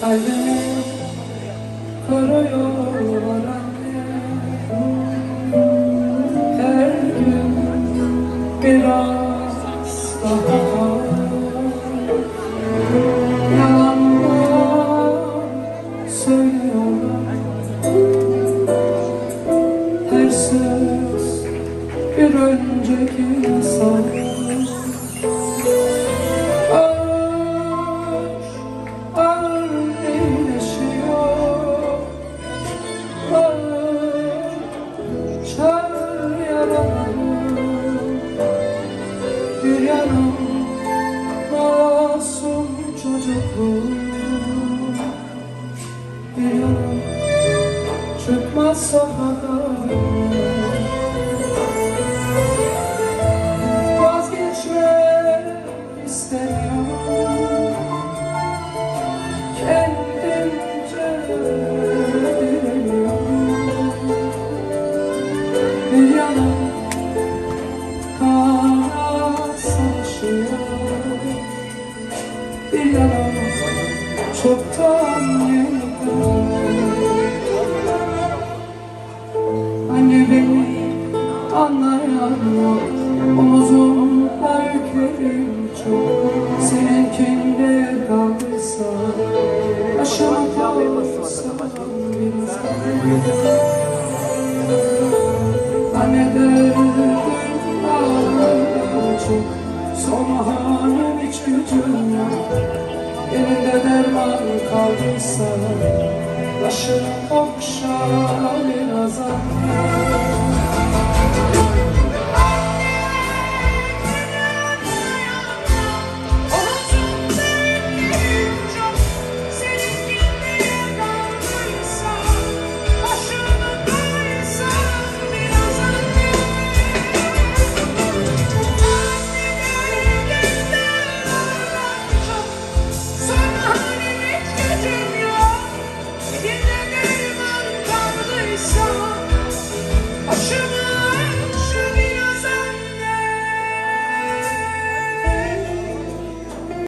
Kalbimi koruyor anne Her gün biraz daha Yalanlar söylüyorlar Her söz bir önceki insan yanım masum çocukluğum. Bir yanım çıkmaz sokaklara Yanım çoktan yenildim Anne beni anlayan yok Omuzumda yüklerim çok Seninkinde kaldıysa Başıma kalırsa Anne derdim ağlarım çok Son halim yok Elinde derman kaldıysa Başım okşa biraz anne